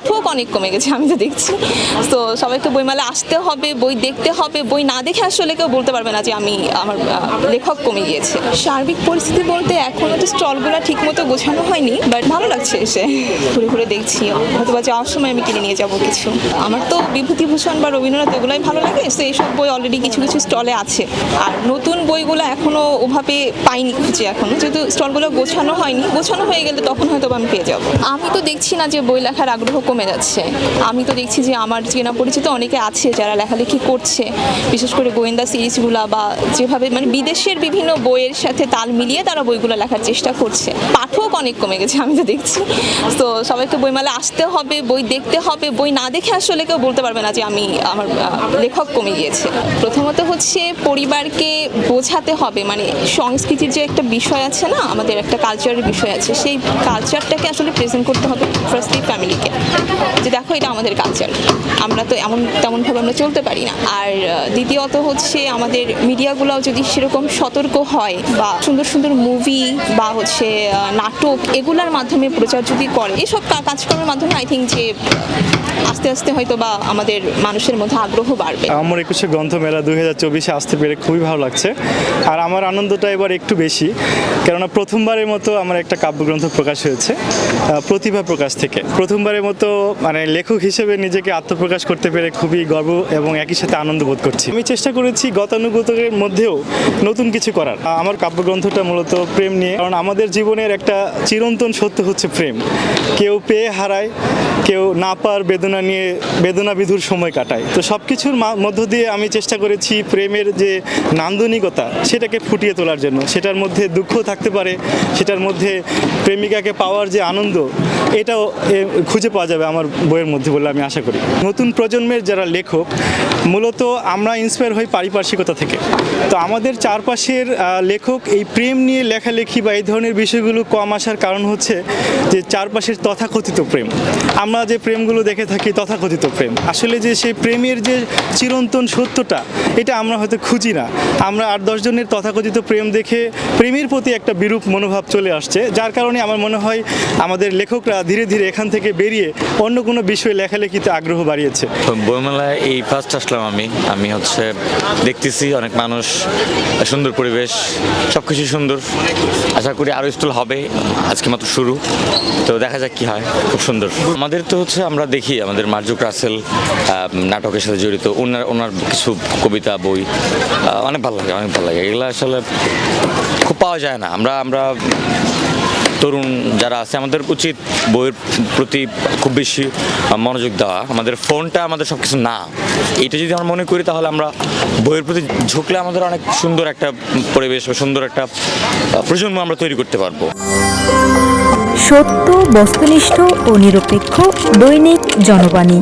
পাঠক অনেক কমে গেছে, আমি তো দেখছি। তো সবাইকে বইমেলা আসতে হবে, বই দেখতে হবে, বই না দেখে আসলে কেউ বলতে পারবে না যে আমি, আমার লেখক কমে গিয়েছে। সার্বিক পরিস্থিতি বলতে এখনও তো স্টলগুলো ঠিক মতো গোছানো হয়নি বাট ভালো লাগছে এসে। ঘুরে ঘুরে দেখছি হয়তো বা যাওয়ার সময় আমি কিনে নিয়ে যাব কিছু। আমার তো বিভূতিভূষণ বা রবীন্দ্রনাথ এগুলোই ভালো লাগে তো এইসব বই অলরেডি কিছু কিছু স্টলে আছে। আর নতুন বইগুলো এখনও ওভাবে পাইনি খুঁজে এখনও যেহেতু স্টলগুলো গোছানো হয়নি, গোছানো হয়ে গেলে তখন হয়তো আমি পেয়ে যাব। আমি তো দেখছি না যে বই লেখার আগ্রহ কমে যাচ্ছে। আমি তো দেখছি যে আমার চেনা পরিচিত অনেকে আছে যারা লেখালেখি করছে। বিশেষ করে গোয়েন্দা সিরিজগুলা বা যেভাবে মানে বিদেশের বিভিন্ন বইয়ের সাথে তাল মিলিয়ে তারা বইগুলো লেখার চেষ্টা করছে। পাঠক অনেক কমে গেছে, আমি তো দেখছি। তো সবাইকে বইমেলা আসতে হবে, বই দেখতে হবে। বই না দেখে আসলে কেউ বলতে পারবে না যে আমি, আমার লেখক কমে গিয়েছে। প্রথমত হচ্ছে পরিবারকে বোঝাতে হবে। মানে সংস্কৃতির যে একটা বিষয় আছে না, আমাদের একটা কালচারের বিষয় আছে, সেই কালচারটাকে আসলে প্রেজেন্ট করতে হবে ফার্স্টলি ফ্যামিলিকে যে দেখো, এটা আমাদের কালচার। আমরা তো এমন, তেমনভাবে আমরা চলতে পারি না। আর দ্বিতীয়ত হচ্ছে আমাদের মিডিয়াগুলোও যদি সেরকম সতর্ক হয় বা সুন্দর সুন্দর মুভি বা হচ্ছে নাটক এগুলার মাধ্যমে প্রচার যদি করে, এসব কাজকর্মের মাধ্যমে আই থিঙ্ক যে আস্তে আস্তে হয়তো বা আমাদের মানুষের মধ্যে আগ্রহ বাড়বে। আমার একুশে গ্রন্থমেলা দুই হাজার চব্বিশে আসতে পেরে খুবই ভালো লাগছে। আর আমার আনন্দটা এবার একটু বেশি, কেননা প্রথমবারের মতো আমার একটা কাব্যগ্রন্থ প্রকাশ হয়েছে প্রতিভা প্রকাশ থেকে। প্রথমবারের মতো মানে লেখক হিসেবে নিজেকে আত্মপ্রকাশ করতে পেরে খুবই গর্ব এবং একই সাথে আনন্দ বোধ করছি। আমি চেষ্টা করেছি গতানুগতকের মধ্যেও নতুন কিছু করার। আমার কাব্যগ্রন্থটা মূলত প্রেম নিয়ে। কারণ আমাদের জীবনের একটা চিরন্তন সত্য হচ্ছে প্রেম। কেউ পেয়ে হারায়, কেউ না পার বেদনা নিয়ে বেদনা বিধুর সময় কাটায়। তো সব কিছুর মধ্য দিয়ে আমি চেষ্টা করেছি প্রেমের যে নান্দনিকতা, সেটাকে ফুটিয়ে তোলার জন্য। সেটার মধ্যে দুঃখ থাকতে পারে, সেটার মধ্যে প্রেমিকাকে পাওয়ার যে আনন্দ এটাও খুঁজে পাওয়া যাবে আমার বইয়ের মধ্যে বলে আমি আশা করি। নতুন প্রজন্মের যারা লেখক মূলত আমরা ইন্সপায়ার হই পারিপার্শ্বিকতা থেকে। তো আমাদের চারপাশের লেখক এই প্রেম নিয়ে লেখালেখি বা এই ধরনের বিষয়গুলো কম আসার কারণ হচ্ছে যে চারপাশের তথাকথিত প্রেম। আমরা যে প্রেমগুলো দেখে থাকি তথাকথিত প্রেম। আসলে যে সেই প্রেমের যে চিরন্তন সত্যটা, এটা আমরা হয়তো খুঁজি না। আমরা আট দশজনের তথাকথিত প্রেম দেখে প্রেমের প্রতি একটা বিরূপ মনোভাব চলে আসছে, যার কারণে আমার মনে হয় আমাদের লেখকরা ধীরে ধীরে এখান থেকে বেরিয়ে অন্য কোনো বিষয়ে লেখালেখিতে আগ্রহ বাড়িয়েছে। বইমেলায় এই ফার্স্ট আসলাম আমি। আমি হচ্ছে দেখতেছি অনেক মানুষ, সুন্দর পরিবেশ সব কিছু সুন্দর। আশা করি আরও স্টল হবে, আজকে মাত্র শুরু। তো দেখা যাক কি হয়, খুব সুন্দর। আমাদের তো হচ্ছে আমরা দেখি, আমাদের মার্জুক রাসেল নাটকের সাথে জড়িত। ওনার ওনার কিছু কবিতা, বই অনেক ভালো লাগে, অনেক ভালো লাগে। এগুলো আসলে খুব পাওয়া যায় না। আমরা আমরা তরুণ যারা আছে, আমাদের উচিত বইয়ের প্রতি খুব বেশি মনোযোগ দেওয়া। আমাদের ফোনটা আমাদের সব কিছু না। এটা যদি আমরা মনে করি, তাহলে আমরা বইয়ের প্রতি ঝুঁকলে আমাদের অনেক সুন্দর একটা পরিবেশ বা সুন্দর একটা প্রজন্ম আমরা তৈরি করতে পারব। সত্য, বস্তুনিষ্ঠ ও নিরপেক্ষ দৈনিক জনবাণী।